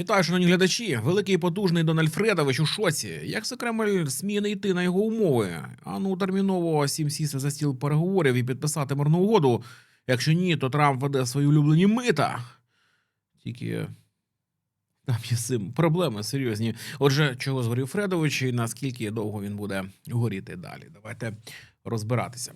Вітаю, шановні глядачі. Великий потужний Дональд Фредович у шоці. Як це Кремль сміє не йти на його умови? А ну терміново сім сісти за стіл переговорів і підписати мирну угоду. Якщо ні, то Трамп веде свої улюблені мита. Тільки там є з цим проблеми серйозні. Отже, чого згорів Фредович і наскільки довго він буде горіти далі? Давайте розбиратися.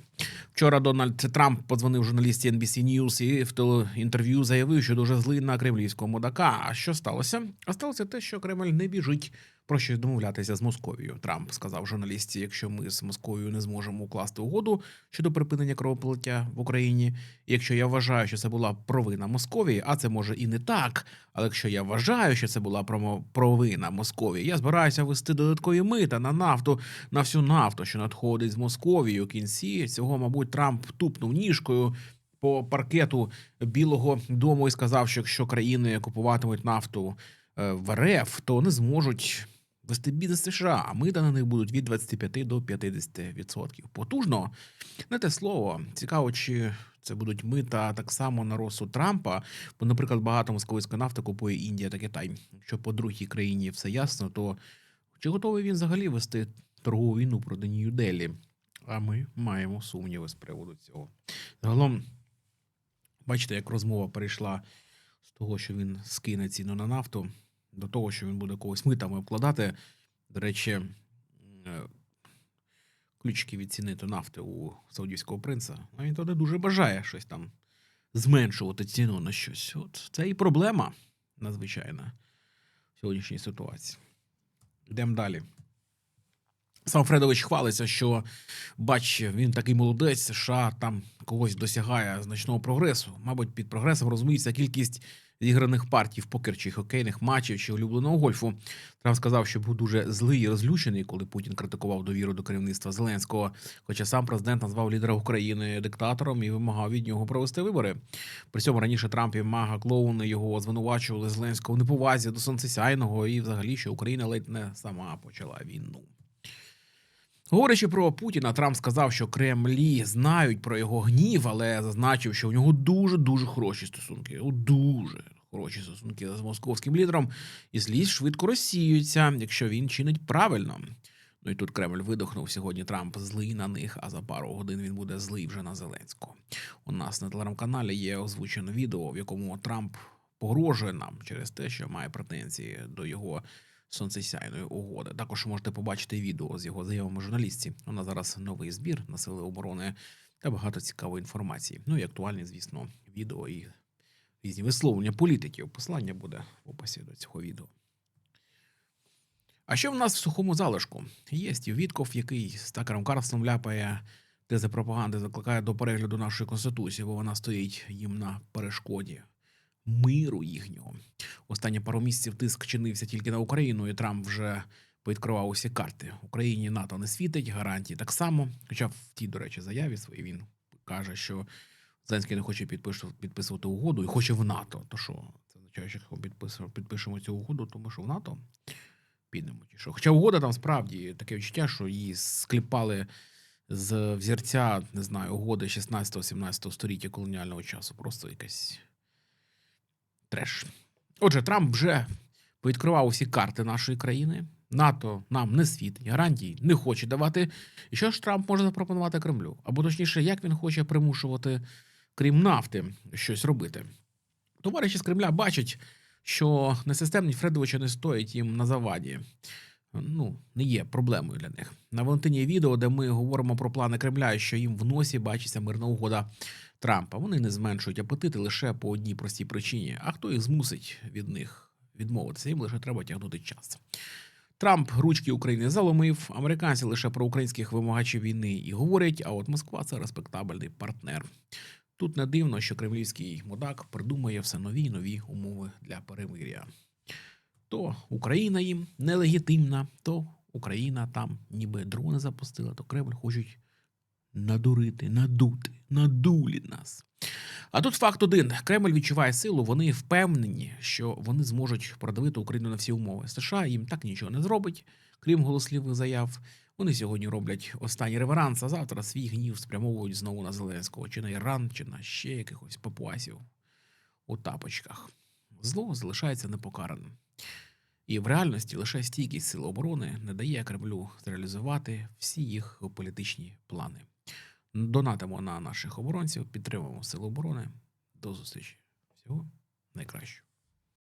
Вчора Дональд Трамп подзвонив журналісті NBC News і в телеінтерв'ю заявив, що дуже злий на кремлівського мудака. А що сталося? А сталося те, що Кремль не біжить про щось домовлятися з Московією. Трамп сказав журналісті: якщо ми з Московією не зможемо укласти угоду щодо припинення кровопролиття в Україні, якщо я вважаю, що це була провина Московії, а це може і не так. Але якщо я вважаю, що це була провина Московії, я збираюся вести додаткові мита на нафту на всю нафту, що надходить з Московії. У кінці цього, мабуть, Трамп тупнув ніжкою по паркету Білого Дому і сказав, що якщо країни купуватимуть нафту е, в РФ, то не зможуть вести бізнес США, а мита на них будуть від 25 до 50%. Потужно не те слово. Цікаво, чи це будуть мита так само на розсуд Трампа. Бо, наприклад, багато московської нафти купує Індія та Китай. Якщо по другій країні все ясно, то чи готовий він взагалі вести торгову війну проти Нью-Делі? А ми маємо сумніви з приводу цього. Загалом, бачите, як розмова перейшла з того, що він скине ціну на нафту, до того, що він буде когось митами обкладати. До речі, е, ключики від ціни до нафти у саудівського принца. А він то не дуже бажає щось там зменшувати ціну на щось. От це і проблема надзвичайна в сьогоднішній ситуації. Йдемо далі. Сам Фредович хвалиться, що бач, він такий молодець, США там когось досягає значного прогресу. Мабуть, під прогресом розуміється кількість зіграних партій в покер чи хокейних матчів чи улюбленого гольфу. Трамп сказав, що був дуже злий і розлючений, коли Путін критикував довіру до керівництва Зеленського. Хоча сам президент назвав лідера України диктатором і вимагав від нього провести вибори. При цьому раніше Трамп і Мага клоуни його звинувачували Зеленського в неповазі до сонцесяйного і взагалі, що Україна ледь не сама почала війну. Говорячи про Путіна, Трамп сказав, що Кремлі знають про його гнів, але зазначив, що у нього дуже дуже хороші стосунки. Дуже хороші стосунки з московським лідером, і злість швидко розсіюється, якщо він чинить правильно. Ну і тут Кремль видохнув сьогодні. Трамп злий на них, а за пару годин він буде злий вже на Зеленського. У нас на телеграм-каналі є озвучене відео, в якому Трамп погрожує нам через те, що має претензії до його сонцесяйної угоди. Також можете побачити відео з його заявами журналістів. У нас зараз новий збір на сили оборони та багато цікавої інформації. Ну і актуальні, звісно, відео і різні висловлення політиків. Посилання буде в описі до цього відео. А що в нас в сухому залишку? Є Стів Вітков, який з Такером Карлсоном ляпає тези пропаганди, закликає до перегляду нашої конституції, бо вона стоїть їм на перешкоді миру їхнього. Останні пару місяців тиск чинився тільки на Україну, і Трамп вже повідкривав усі карти. Україні НАТО не світить, гарантії так само. Хоча в тій, до речі, заяві своїй він каже, що Зеленський не хоче підписувати угоду і хоче в НАТО. То що? Це означає, що якщо підпишемо цю угоду, то ми що в НАТО підемо чи що. Хоча угода там справді таке відчуття, що її скліпали з взірця, не знаю, угоди 16-17 століття колоніального часу. Просто якась треш. Отже, Трамп вже повідкривав усі карти нашої країни. НАТО нам не світить, гарантій не хоче давати. І що ж Трамп може запропонувати Кремлю? Або точніше, як він хоче примушувати, крім нафти, щось робити? Товариші з Кремля бачать, що несистемні Фредовича не стоїть їм на заваді. Ну, не є проблемою для них. На Валентині відео, де ми говоримо про плани Кремля, що їм в носі бачиться мирна угода Трампа. Вони не зменшують апетити лише по одній простій причині. А хто їх змусить від них відмовитися? Їм лише треба тягнути час. Трамп ручки України заломив. Американці лише про українських вимагачів війни і говорять. А от Москва це респектабельний партнер. Тут не дивно, що кремлівський мудак придумує все нові й нові умови для перемир'я. То Україна їм нелегітимна, то Україна там ніби дрони запустила, то Кремль хочуть надурити, надути, надулі нас. А тут факт один: Кремль відчуває силу. Вони впевнені, що вони зможуть продавити Україну на всі умови. США їм так нічого не зробить, крім голослівих заяв. Вони сьогодні роблять останній реверанс, а завтра свій гнів спрямовують знову на Зеленського, чи на Іран, чи на ще якихось папуасів у тапочках. Зло залишається непокараним. І в реальності лише стійкість сил оборони не дає Кремлю зреалізувати всі їх політичні плани. Донатимо на наших оборонців, підтримуємо сили оборони. До зустрічі. Всього найкращого.